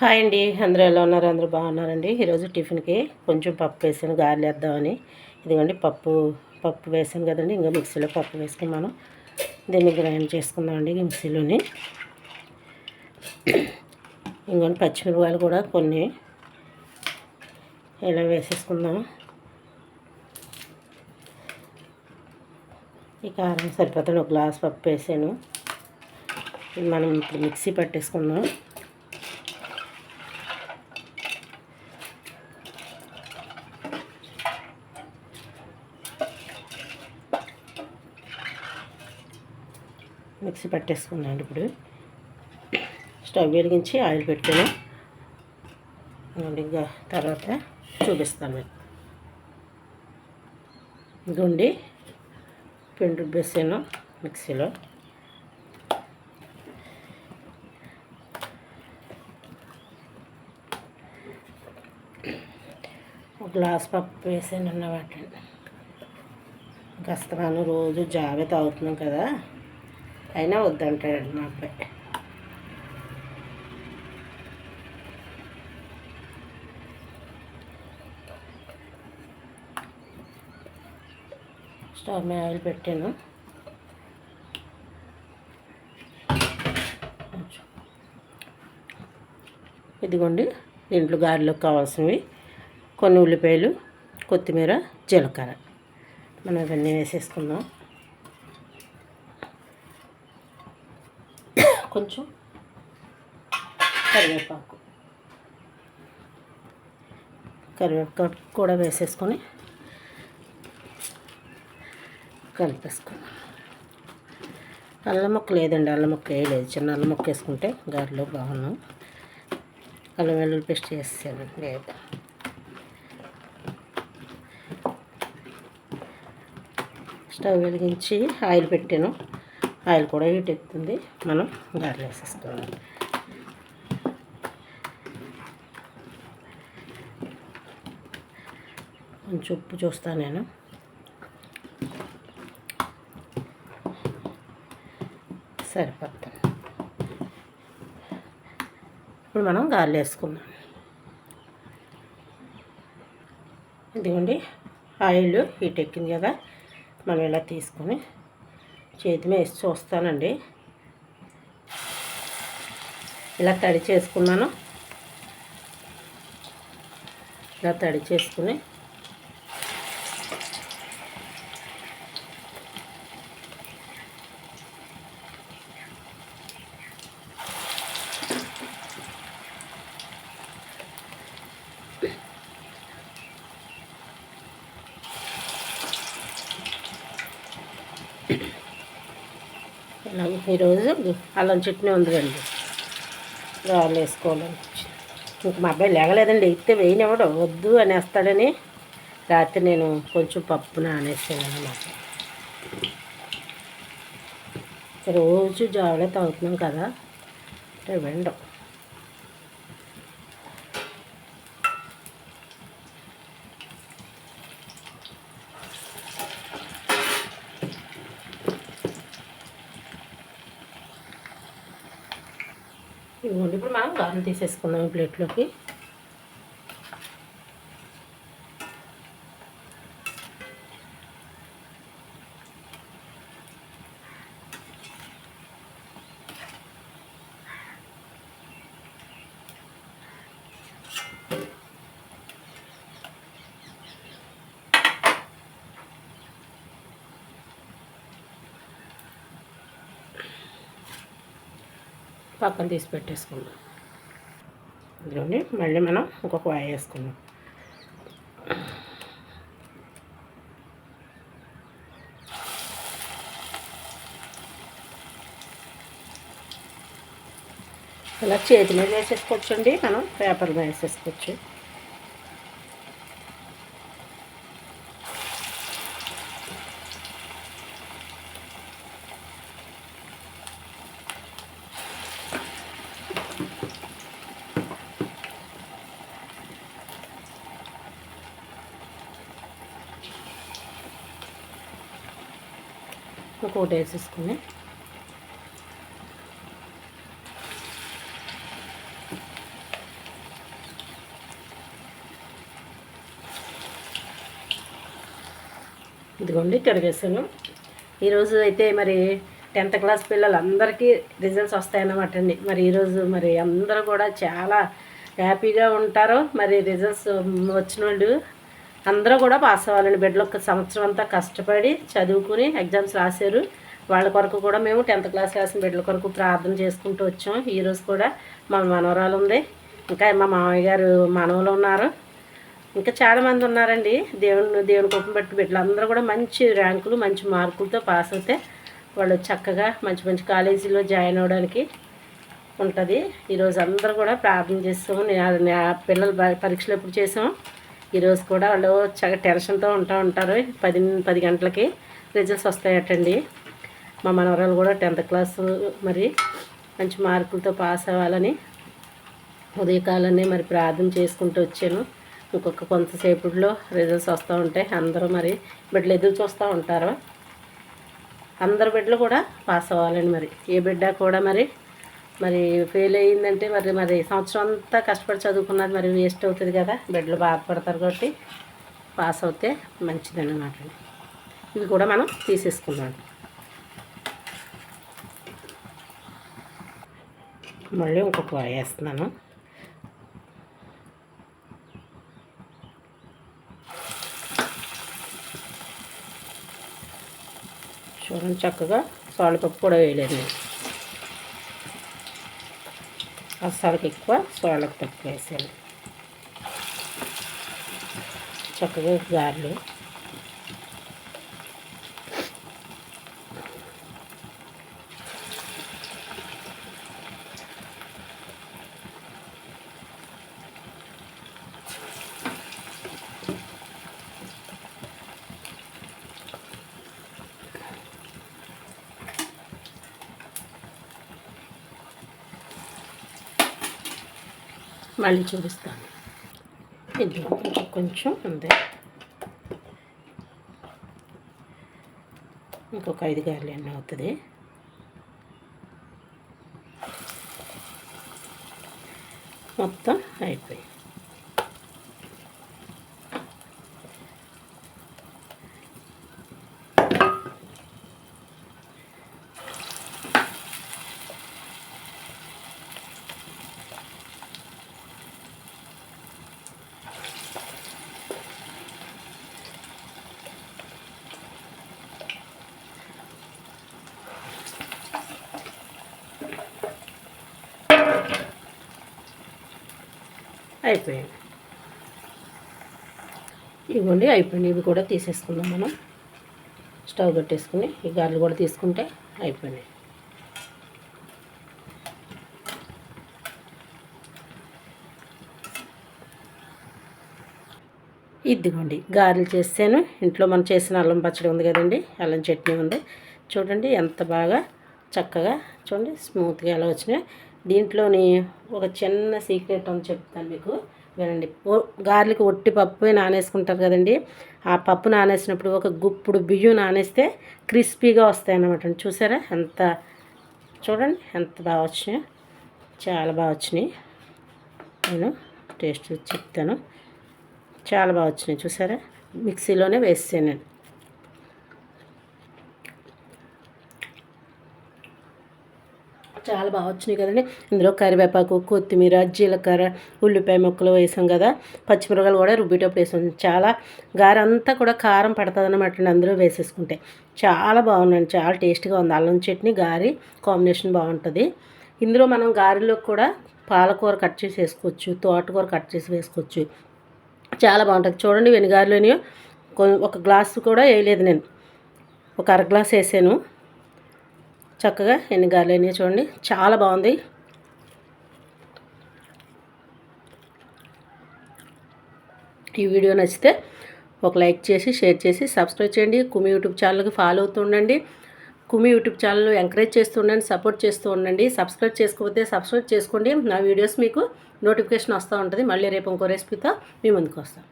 Hi అండి. అందరూ ఎలా ఉన్నారు? అందరూ బాగున్నారండి. ఈరోజు టిఫిన్కి కొంచెం పప్పు వేసాను. గారెలు వేద్దామని. ఇదిగోండి పప్పు పప్పు వేసాను కదండి. ఇంకా మిక్సీలో పప్పు వేసుకుని మనం దీన్ని గ్రైండ్ చేసుకుందామండి మిక్సీలోని. ఇంకోండి పచ్చిమిరపకాయలు కూడా కొన్ని ఇలా వేసేసుకుందాం. ఈ కారం సరిపోతాను ఒక గ్లాస్ పప్పు వేసాను. మనం ఇప్పుడు మిక్సీ పట్టేసుకుందాం. మిక్సీ పట్టేసుకున్నాను ఇప్పుడు. స్టవ్ వెలిగించి ఆయిల్ పెట్టాను ఇంకా తర్వాత చూపిస్తాను మీకు. గుండి పిండి రుబ్బేసాను మిక్సీలో. ఒక గ్లాస్ పప్పు వేసాను అన్నమాట కష్టమాను రోజు జావే తాగుతున్నాం కదా. అయినా వద్దంటాడు మా అబ్బాయి. స్టవ్ మీద ఆయిల్ పెట్టాను. ఇదిగోండి దీంట్లో గారెలోకి కావాల్సినవి కొన్ని ఉల్లిపాయలు కొత్తిమీర జీలకర్ర. మనం ఇవన్నీ వేసేసుకుందాం. కొంచెం కరివేపాకు. కరివేపాకు కూడా వేసేసుకొని కలిపేసుకున్నాం. అల్లం ముక్క లేదండి అల్లం ముక్క వేయలేదు. చిన్న అల్లం ముక్క వేసుకుంటే గారెలో బాగున్నాం అల్లం వెల్లుల్లి పేస్ట్ చేసాను లేదు. స్టవ్ వెలిగించి ఆయిల్ పెట్టాను. ఆయిల్ కూడా హీట్ ఎక్కుతుంది మనం గారెలు వేసేసుకోవాలి కొంచెం ఉప్పు చూస్తాను నేను. సరిపోతుంది. ఇప్పుడు మనం గారెలు వేసుకుందాం. ఇదిగోండి ఆయిల్ హీట్ ఎక్కింది కదా. మనం ఇలా తీసుకొని చేతి మీద వేసి చూస్తానండి. ఇలా తడి చేసుకున్నాను. ఇలా తడి చేసుకుని ఈరోజు అల్లం చట్నీ ఉందండి రాళ్ళు వేసుకోవాలని ఇంక మా అబ్బాయి లేగలేదండి ఎత్తే వేయనివ్వడు వద్దు అనేస్తాడని రాత్రి నేను కొంచెం పప్పు నానేసాను అన్నమాట. రోజు జావలే తాగుతున్నాం కదా అంటే వెండం ఇవ్వండి. ఇప్పుడు మనం గారెలు తీసేసుకుందాం ఈ ప్లేట్లోకి. పక్కన తీసి పెట్టేసుకుందాం. ఇదిగోండి మళ్ళీ మనం ఇంకొక వాయి వేసుకుందాం. ఇలా చేతి మీద వేసేసుకోవచ్చండి మనం పేపర్ మీద వేసేసుకోవచ్చు. ఇంకోటి వేసేసుకుని. ఇదిగోండి కడిగేసాను ఈరోజు అయితే మరి టెన్త్ క్లాస్ పిల్లలందరికీ రిజల్ట్స్ వస్తాయన్నమాట అండి. మరి ఈరోజు మరి అందరూ కూడా చాలా హ్యాపీగా ఉంటారు. మరి రిజల్ట్స్ వచ్చిన వాళ్ళు అందరూ కూడా పాస్ అవ్వాలండి. బిడ్డలు ఒక సంవత్సరం అంతా కష్టపడి చదువుకుని ఎగ్జామ్స్ రాశారు. వాళ్ళ కొరకు కూడా మేము టెన్త్ క్లాస్ రాసిన బిడ్డల కొరకు ప్రార్థన చేసుకుంటూ వచ్చాం. ఈరోజు కూడా మా మనవరాలు ఉంది. ఇంకా మా మామయ్య గారు మనవలు ఉన్నారు. ఇంకా చాలామంది ఉన్నారండి. దేవుని దేవుని కోపం పెట్టి బిడ్డలు అందరూ కూడా మంచి ర్యాంకులు మంచి మార్కులతో పాస్ అవుతే వాళ్ళు చక్కగా మంచి మంచి కాలేజీలో జాయిన్ అవ్వడానికి ఉంటుంది. ఈరోజు అందరూ కూడా ప్రార్థన చేస్తాము పిల్లలు పరీక్షలు ఎప్పుడు చేసాం? ఈరోజు కూడా వాళ్ళు చాలా టెన్షన్తో ఉంటూ ఉంటారు. పది పది గంటలకి రిజల్ట్స్ వస్తాయటండి. మా మనవరాలు కూడా టెన్త్ క్లాస్ మరి మంచి మార్కులతో పాస్ అవ్వాలని ఉదయకాలనే మరి ప్రార్థన చేసుకుంటూ వచ్చాను. ఇంకొక కొంతసేపులో రిజల్ట్స్ వస్తూ ఉంటాయి. అందరూ మరి బిడ్డలు ఎదురు చూస్తూ ఉంటారు. అందరు బిడ్డలు కూడా పాస్ అవ్వాలండి మరి ఏ బిడ్డ కూడా మరి మరి ఫెయిల్ అయ్యిందంటే మరి మరి సంవత్సరం అంతా కష్టపడి చదువుకున్నది మరి వేస్ట్ అవుతుంది కదా. బిడ్డలు బాధపడతారు కాబట్టి పాస్ అవుతే మంచిదని అన్నమాట ఇవి కూడా మనం తీసేసుకున్నాం మళ్ళీ ఇంకొక వేస్తున్నాను. చూడండి చక్కగా సాల్పప్పు కూడా వేయలేదు. నేను అస్సాలకి ఎక్కువ సోళ్ళకి తక్కువ వేసాను చక్కగా గారెలు. మళ్ళీ చూపిస్తాను. ఇది కొంచెం ఉంది. ఇంకొక ఐదు గారెలు ఎన్ని అవుతుంది. మొత్తం అయిపోయి అయిపోయాయి. ఇవ్వండి అయిపోయినాయి ఇవి కూడా తీసేసుకుందాం మనం. స్టవ్ పెట్టేసుకుని ఈ గారెలు కూడా తీసుకుంటే అయిపోయినాయి. ఇదిగోండి గారెలు చేసాను ఇంట్లో మనం చేసిన అల్లం పచ్చడి ఉంది కదండి అల్లం చట్నీ ఉంది. చూడండి ఎంత బాగా చక్కగా చూడండి స్మూత్గా ఎలా వచ్చినాయి. దీంట్లోని ఒక చిన్న సీక్రెట్ అని చెప్తాను మీకు. వినండి. గార్లిక్ ఒట్టి పప్పు నానేసుకుంటారు కదండి. ఆ పప్పు నానేసినప్పుడు ఒక గుప్పుడు బియ్యం నానేస్తే క్రిస్పీగా వస్తాయన్నమాట. చూసారా? ఎంత చూడండి ఎంత బాగా వచ్చినాయి. చాలా బాగా వచ్చినాయి. నేను టేస్ట్ చెప్తాను. చాలా బాగా వచ్చినాయి. చూసారా? మిక్సీలోనే వేసాను చాలా బాగా వచ్చినాయి కదండి. ఇందులో కరివేపాకు కొత్తిమీర జీలకర్ర ఉల్లిపాయ ముక్కలు వేసాం కదా. పచ్చిమిరపకాయలు కూడా రుబ్బేటప్పుడు వేసాం. చాలా గారంతా కూడా కారం పడుతుంది అనమాట అందులో వేసేసుకుంటే. చాలా బాగుందండి చాలా టేస్ట్గా ఉంది. అల్లం చట్నీ గారి కాంబినేషన్ బాగుంటుంది. ఇందులో మనం గారెలో కూడా పాలకూర కట్ చేసి వేసుకోవచ్చు తోటకూర కట్ చేసి వేసుకోవచ్చు. చాలా బాగుంటుంది. చూడండి వెనుగారులోని ఒక గ్లాసు కూడా వేయలేదు నేను. ఒక అర గ్లాస్ వేసాను. చక్కగా ఎన్ని గారెలు అయినాయి చూడండి. చాలా బాగుంది. ఈ వీడియో నచ్చితే ఒక లైక్ చేసి షేర్ చేసి సబ్స్క్రైబ్ చేయండి. కుమి యూట్యూబ్ ఛానల్కి ఫాలో అవుతూ ఉండండి. కుమి యూట్యూబ్ ఛానల్ ఎంకరేజ్ చేస్తూ ఉండండి సపోర్ట్ చేస్తూ ఉండండి. సబ్స్క్రైబ్ చేసుకోకపోతే సబ్స్క్రైబ్ చేసుకోండి. నా వీడియోస్ మీకు నోటిఫికేషన్ వస్తూ ఉంటుంది. మళ్ళీ రేపు ఇంకో రెసిపీతో మీ ముందుకు వస్తాను.